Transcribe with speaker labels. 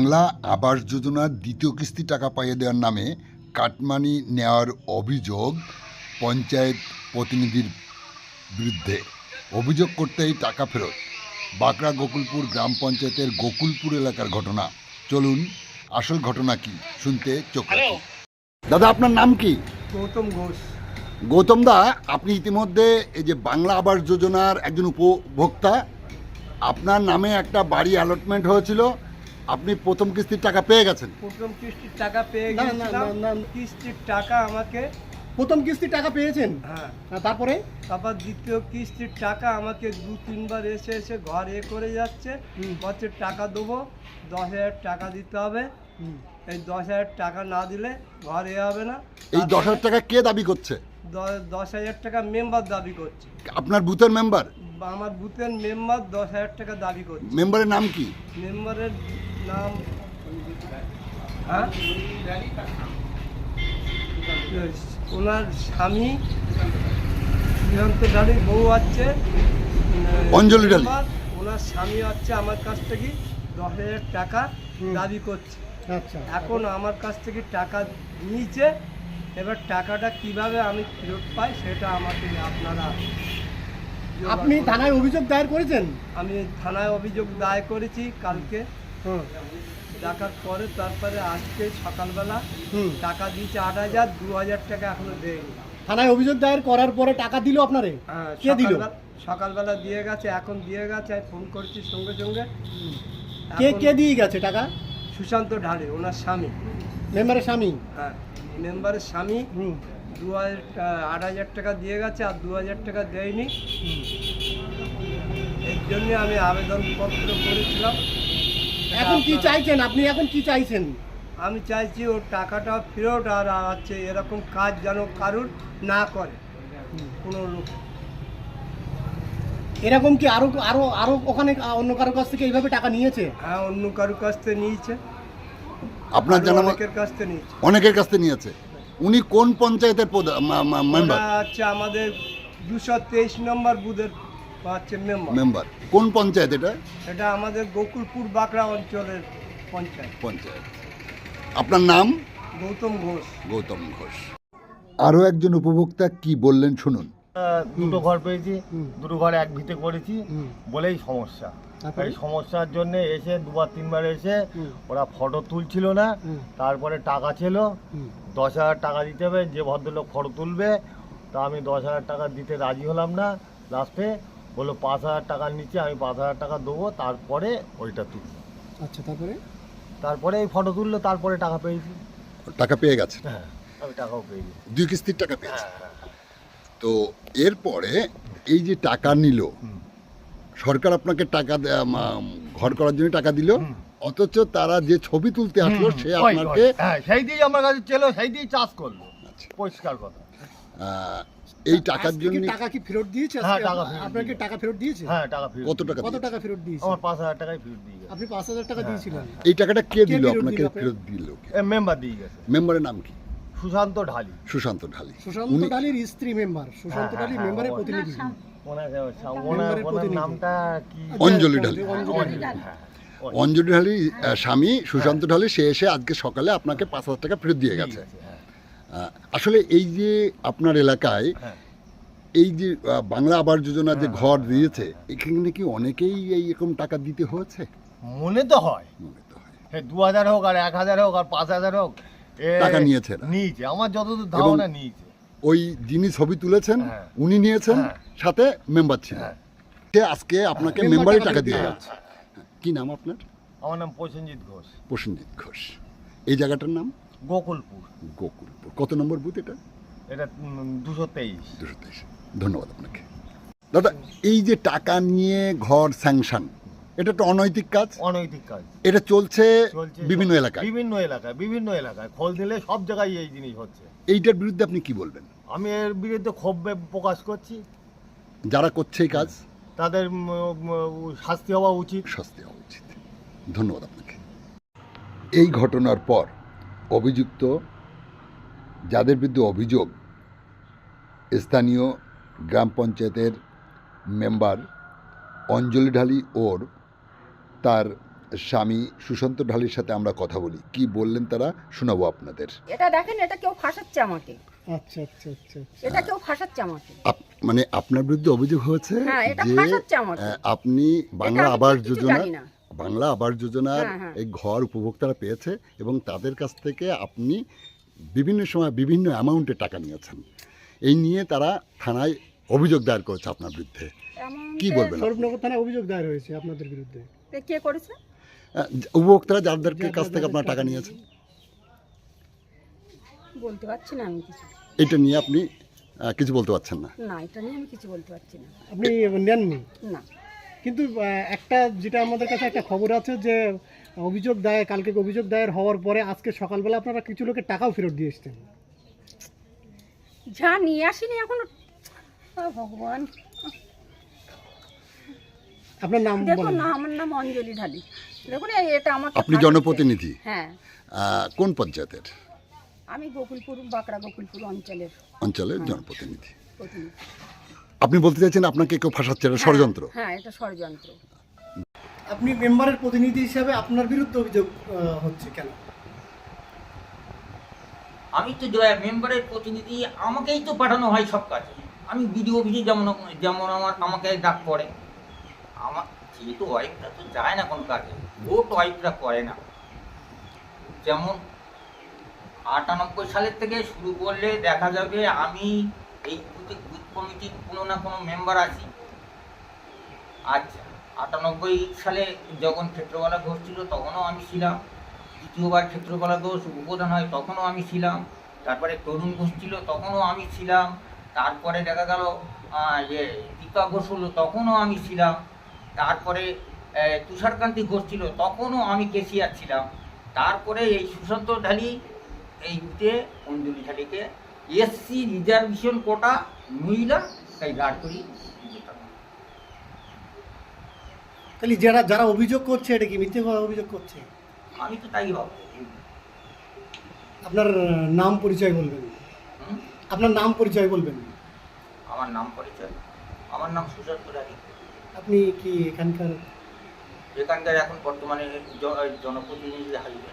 Speaker 1: বাংলা আবাস যোজনার দ্বিতীয় কিস্তি টাকা পাইয়ে দেওয়ার নামে কাটমানি নেওয়ার অভিযোগ পঞ্চায়েত প্রতিনিধির বিরুদ্ধে। অভিযোগ করতেই টাকা ফেরত। বাঁকড়া গোকুলপুর গ্রাম পঞ্চায়েতের গোকুলপুর এলাকার ঘটনা। চলুন আসল ঘটনা কি শুনতে চোখ। দাদা আপনার নাম কি?
Speaker 2: গৌতম ঘোষ।
Speaker 1: গৌতম দা আপনি ইতিমধ্যে এই যে বাংলা আবাস যোজনার একজন উপভোক্তা। আপনার নামে একটা বাড়ি অ্যালটমেন্ট হয়েছিল। আপনি প্রথম কিস্তির টাকা পেয়ে গেছেন।
Speaker 2: প্রথম কিস্তির টাকা পেয়ে
Speaker 3: না, না,
Speaker 2: গেছিলাম
Speaker 3: না, না।
Speaker 2: কিস্তির টাকা আমাকে
Speaker 3: প্রথম কিস্তি টাকা পেয়েছেন?
Speaker 2: হ্যাঁ।
Speaker 3: হ্যাঁ, তারপরে?
Speaker 2: তারপর দ্বিতীয় কিস্তির টাকা আমাকে দু তিনবার এসে এসে ঘরে এ করে যাচ্ছে।
Speaker 3: হুম।
Speaker 2: টাকা দেবো দশ হাজার টাকা দিতে হবে।
Speaker 3: হুম,
Speaker 2: এই দশ হাজার টাকা না দিলে ঘর এ হবে না।
Speaker 1: এই দশ হাজার টাকা কে দাবি করছে?
Speaker 2: দ- দশ হাজার টাকা মেম্বার দাবি করছে।
Speaker 1: আপনার বুথের মেম্বার?
Speaker 2: বা আমার বুথের মেম্বার দশ হাজার টাকা দাবি করছে।
Speaker 1: মেম্বারের নাম কি?
Speaker 2: মেম্বারের নাম হ্যাঁ? ওনার স্বামী শ্রীকান্ত ডালির বউ আছে।
Speaker 1: অঞ্জলি ডালি।
Speaker 2: মেম্বার, ওনার স্বামী হচ্ছে আমার কাছ থেকে দশ হাজার টাকা দাবি করছে। এখন আমার কাছ থেকে টাকা নিয়েছে এবার টাকাটা কীভাবে আমি ফেরত পাই সেটা আমাকে আপনারা
Speaker 3: আপনি থানায় অভিযোগ দায়ের করেছেন?
Speaker 2: আমি থানায় অভিযোগ দায় করেছি কালকে।
Speaker 3: হুম।
Speaker 2: ডাকার পরে তারপরে আজকে সকালবেলা
Speaker 3: হুম।
Speaker 2: টাকা দিয়েছে আট হাজার দু হাজার টাকা এখনও দেয়নি।
Speaker 3: থানায় অভিযোগ দায়ের করার পরে টাকা দিল আপনারে?
Speaker 2: হ্যাঁ,
Speaker 3: কে দিল?
Speaker 2: সকালবেলা- সকালবেলা দিয়ে গেছে এখন দিয়ে গেছে আমি ফোন করছি সঙ্গে সঙ্গে।
Speaker 3: কে কে দিয়ে গেছে টাকা?
Speaker 2: সুশান্ত ঢালে ওনার স্বামী।
Speaker 3: মেম্বারের স্বামী?
Speaker 2: হ্যাঁ মেম্বারের স্বামী।
Speaker 3: হুম।
Speaker 2: দু হাজার আট হাজার টাকা দিয়ে গেছে আর দু হাজার টাকা দেয়নি।
Speaker 3: হুম।
Speaker 2: এর জন্য আমি আবেদনপত্র করেছিলাম।
Speaker 3: এখন কি চাইছেন? আপনি এখন কি চাইছেন?
Speaker 2: আমি চাইছি ওর টাকাটা ফেরত আর আছে এরকম কাজ যেন কারুর না করে। কোনো লোক
Speaker 3: এরকম কি আরও আরও আরও ওখানে অন্য কারও কাছ থেকে এইভাবে টাকা নিয়েছে?
Speaker 2: হ্যাঁ অন্য কারুর কাছ থেকে নিয়েছে।
Speaker 1: আপনার
Speaker 2: আরও
Speaker 1: জানা
Speaker 2: অনেকের কাছ থেকে নিয়েছে।
Speaker 1: অনেকের কাছ থেকে নিয়েছে। উনি কোন পঞ্চায়েতের মেম্বার
Speaker 2: হচ্ছে আমাদের দুশো তেইশ নম্বর বুথের হচ্ছে মেম্বার
Speaker 1: মেম্বার কোন পঞ্চায়েত এটা?
Speaker 2: এটা আমাদের গোকুলপুর বাঁকড়া অঞ্চলের পঞ্চায়েত।
Speaker 1: পঞ্চায়েত। আপনার নাম?
Speaker 2: গৌতম ঘোষ।
Speaker 1: গৌতম ঘোষ। আরও একজন উপভোক্তা কি বললেন শুনুন।
Speaker 4: দুটো ঘর পেয়েছি দুটো ঘর এক ভিতে করেছি বলেই সমস্যা। এই সমস্যার জন্য এসে দুবার তিনবার এসে ওরা ফটো তুলছিল না তারপরে টাকা ছিল দশ হাজার টাকা দিতে হবে যে ভদ্রলোক ফটো তুলবে তা আমি দশ হাজার টাকা দিতে রাজি হলাম না। লাস্টে বলল পাঁচ হাজার টাকার নিচে আমি পাঁচ হাজার টাকা দেবো তারপরে ওইটা তুলবো।
Speaker 3: আচ্ছা তারপরে?
Speaker 4: তারপরে এই ফটো তুললো তারপরে টাকা পেয়েছি।
Speaker 1: টাকা পেয়ে গেছে?
Speaker 4: হ্যাঁ আমি টাকাও পেয়েছি
Speaker 1: দুই কিস্তির টাকা পেয়েছে?
Speaker 4: হ্যাঁ হ্যাঁ।
Speaker 1: তো এরপরে এই যে টাকা নিল সরকার আপনাকে টাকা ঘর করার জন্য টাকা দিল অথচ তারা যে ছবি তুলতে আসলো সে আপনাকে
Speaker 4: হ্যাঁ সেই দিয়ে আমার কাছে ছিল সেই দিয়ে চাষ করল।
Speaker 1: আচ্ছা।
Speaker 4: পরিষ্কার কথা।
Speaker 1: এই টাকার জন্য
Speaker 3: টাকা কি ফেরত দিয়েছে
Speaker 4: হ্যাঁ, টাকা
Speaker 3: আপনাকে টাকা ফেরত দিয়েছে?
Speaker 4: হ্যাঁ টাকা ফেরত
Speaker 1: কত টাকা
Speaker 3: কত টাকা ফেরত দিয়েছে
Speaker 4: আমার পাঁচ হাজার টাকাই ফেরত দিয়ে গেছে।
Speaker 3: আপনি পাঁচ হাজার টাকা দিয়েছিলেন
Speaker 1: এই টাকাটা কে দিল আপনাকে
Speaker 3: দিল আপনাকে?
Speaker 1: ফেরত দিল কে?
Speaker 4: মেম্বার দিয়ে গেছে।
Speaker 1: মেম্বারের নাম কি?
Speaker 4: সুশান্ত ঢালি।
Speaker 1: সুশান্ত ঢালি।
Speaker 3: সুশান্ত
Speaker 1: উনি
Speaker 3: ডালির স্ত্রী মেম্বার। সুশান্ত
Speaker 4: হ্যাঁ, হ্যাঁ,
Speaker 3: মেম্বারের
Speaker 4: হ্যাঁ,
Speaker 3: প্রতিনিধি।
Speaker 4: ওনার ওনার
Speaker 3: মেম্বারের
Speaker 4: ওনার
Speaker 3: প্রতিনিধি।
Speaker 4: নামটা কি?
Speaker 1: অঞ্জলি ঢালি।
Speaker 3: অঞ্জলি ঢালি।
Speaker 4: হ্যাঁ,
Speaker 1: অঞ্জলি। ঢালি আহ, স্বামী সুশান্ত ঢালি সে এসে আজকে সকালে আপনাকে পাঁচ হাজার টাকা ফেরত দিয়ে গেছে।
Speaker 4: হ্যাঁ,
Speaker 1: আহ, আসলে এই যে আপনার এলাকায়
Speaker 4: হ্যাঁ।
Speaker 1: এই যে আহ, বাংলা আবাস যোজনা যে ঘর দিয়েছে এখানে কি অনেকেই এই রকম টাকা দিতে হয়েছে?
Speaker 4: মনে তো হয়।
Speaker 1: মনে তো হয়।
Speaker 4: দু হাজার হোক আর এক হাজার হোক আর পাঁচ হাজার হোক
Speaker 1: টাকা নিয়েছে এরা।
Speaker 4: নিয়েছে আমার যতদূর ধারণা নিয়েছে।
Speaker 1: ওই যিনি ছবি তুলেছেন
Speaker 4: হ্যাঁ।
Speaker 1: উনি নিয়েছেন
Speaker 4: হ্যাঁ।
Speaker 1: সাথে মেম্বার ছিলেন।
Speaker 4: হ্যাঁ।
Speaker 1: সে আজকে আপনাকে
Speaker 3: মেম্বার
Speaker 1: মেম্বারে
Speaker 3: টাকা দিয়ে। যাচ্ছে।
Speaker 1: কি নাম আপনার?
Speaker 4: আমার নাম প্রসেনজিৎ ঘোষ।
Speaker 1: প্রসেনজিৎ ঘোষ। এই জায়গাটার নাম?
Speaker 4: গোকুলপুর।
Speaker 1: গোকুলপুর। কত নম্বর বুথ এটা?
Speaker 4: এটা দুশো তেইশ।
Speaker 1: দুশো তেইশ। ধন্যবাদ আপনাকে। দাদা এই যে টাকা নিয়ে ঘর স্যাংশন এটা তো অনৈতিক কাজ।
Speaker 4: অনৈতিক কাজ।
Speaker 1: এটা চলছে বিভিন্ন এলাকায়।
Speaker 4: বিভিন্ন এলাকায় বিভিন্ন এলাকায়। খোল দিলে সব জায়গায় এই জিনিস হচ্ছে।
Speaker 1: এইটার বিরুদ্ধে আপনি কি বলবেন?
Speaker 4: আমি এর বিরুদ্ধে ক্ষোভ প্রকাশ করছি।
Speaker 1: যারা করছে এই কাজ
Speaker 4: তাদের শাস্তি হওয়া উচিত।
Speaker 1: শাস্তি হওয়া উচিত। ধন্যবাদ আপনাকে। এই ঘটনার পর অভিযুক্ত যাদের বিরুদ্ধে অভিযোগ স্থানীয় গ্রাম পঞ্চায়েতের মেম্বার অঞ্জলি ঢালি ওর তার স্বামী সুশান্ত ঢালির সাথে আমরা কথা বলি। কি বললেন তারা? শোনাবো আপনাদের।
Speaker 5: এটা দেখেন এটা কেউ ফাঁসাচ্ছে আমাকে।
Speaker 3: আচ্ছা আচ্ছা আচ্ছা আচ্ছা।
Speaker 5: এটা কেউ ফাঁসাচ্ছে আমাকে।
Speaker 1: আপ- মানে আপনার বিরুদ্ধে অভিযোগ হয়েছে
Speaker 5: হ্যাঁ,
Speaker 1: যে আপনি বাংলা আবাস যোজনা বাংলা আবাস যোজনার
Speaker 5: হ্যাঁ, হ্যাঁ।
Speaker 1: এই ঘর উপভোক্তারা পেয়েছে এবং তাদের কাছ থেকে আপনি বিভিন্ন সময় বিভিন্ন অ্যামাউন্টে টাকা নিয়েছেন। এই নিয়ে তারা থানায় অভিযোগ দায়ের করেছে আপনার বিরুদ্ধে।
Speaker 5: এমন
Speaker 1: কি বলবেন?
Speaker 3: স্বরূপনগর থানায় অভিযোগ দায়ের হয়েছে আপনাদের বিরুদ্ধে।
Speaker 5: কে করেছে?
Speaker 1: উপভোক্তারা যাদের কাছ থেকে আপনার টাকা নিয়েছেন।
Speaker 5: বলতে পারছি না আমি কিছু।
Speaker 1: এটা নিয়ে আপনি আহ, কিছু বলতে পারছেন না।
Speaker 5: না এটা নিয়ে আমি কিছু বলতে পারছি না।
Speaker 3: আপনি নেননি?
Speaker 5: না।
Speaker 3: কিন্তু আহ, একটা যেটা আমাদের কাছে একটা খবর আছে যে অভিযোগ দায়ের কালকে অভিযোগ দায়ের হওয়ার পরে আজকে সকালবেলা আপনারা কিছু লোকের টাকাও ফেরত দিয়ে এসছেন।
Speaker 5: যা নিয়ে আসিনি এখনও। ও ভগবান।
Speaker 3: আপনার নাম
Speaker 5: দেখুন
Speaker 3: বলেন।
Speaker 5: না আমার নাম অঞ্জলি ঢালি। দেখুন এটা আমাকে
Speaker 1: আপনি জনপ্রতিনিধি?
Speaker 5: হ্যাঁ।
Speaker 1: আহ, কোন পঞ্চায়েতের?
Speaker 5: আমি গোকুলপুর বাঁকড়া গোকুলপুর অঞ্চলের
Speaker 1: অঞ্চলের জনপ্রতিনিধি। আপনি বলতে চাইছেন আপনাকে কেউ ফাঁসাচ্ছে এটা ষড়যন্ত্র?
Speaker 5: হ্যাঁ এটা ষড়যন্ত্র।
Speaker 3: আপনি মেম্বারের প্রতিনিধি হিসাবে আপনার বিরুদ্ধে অভিযোগ হচ্ছে কেন?
Speaker 6: আমি তো জয়া মেম্বারের প্রতিনিধি আমাকেই তো পাঠানো হয় সব কাজে। আমি বিডিও অফিসে যেমন যেমন আমার আমাকে ডাক পড়ে। আমার যেহেতু ওয়াইফটা তো যায় না কোনো কাজে ভোট ওয়াইফরা করে না। যেমন আটানব্বই সালের থেকে শুরু করলে দেখা যাবে আমি এই বুথে কমিটির কোনো না কোনো মেম্বার আছি। আচ্ছা আটানব্বই সালে যখন ক্ষেত্রবালা ঘোষ ছিল, তখনও আমি ছিলাম। দ্বিতীয়বার ক্ষেত্রকলা ঘোষ, উপপ্রধান হয় তখনও আমি ছিলাম। তারপরে তরুণ ঘোষ ছিল, তখনও আমি ছিলাম। তারপরে দেখা গেল ইয়ে দীপা ঘোষ হলো, তখনও আমি ছিলাম। তারপরে তুষারকান্তি ঘোষ ছিল তখনও আমি কেসিয়ার ছিলাম। তারপরে এই সুশান্ত ঢালি এই বুথে অঞ্জলি ঢালিকে এসসি রিজার্ভেশন কোটা মহিলা তাই গার্ড করি।
Speaker 3: তাহলে যারা যারা অভিযোগ করছে এটা কি মিথ্যে অভিযোগ করছে?
Speaker 6: আমি তো তাই ভাবো
Speaker 3: আপনার নাম পরিচয় বলবেন? আপনার নাম পরিচয় বলবেন।
Speaker 6: আমার নাম পরিচয়? আমার নাম সুশান্ত ঢালি
Speaker 3: আপনি কি এখানকার?
Speaker 6: এখানকার এখন বর্তমানে জনপ্রতিনিধি হারিয়ে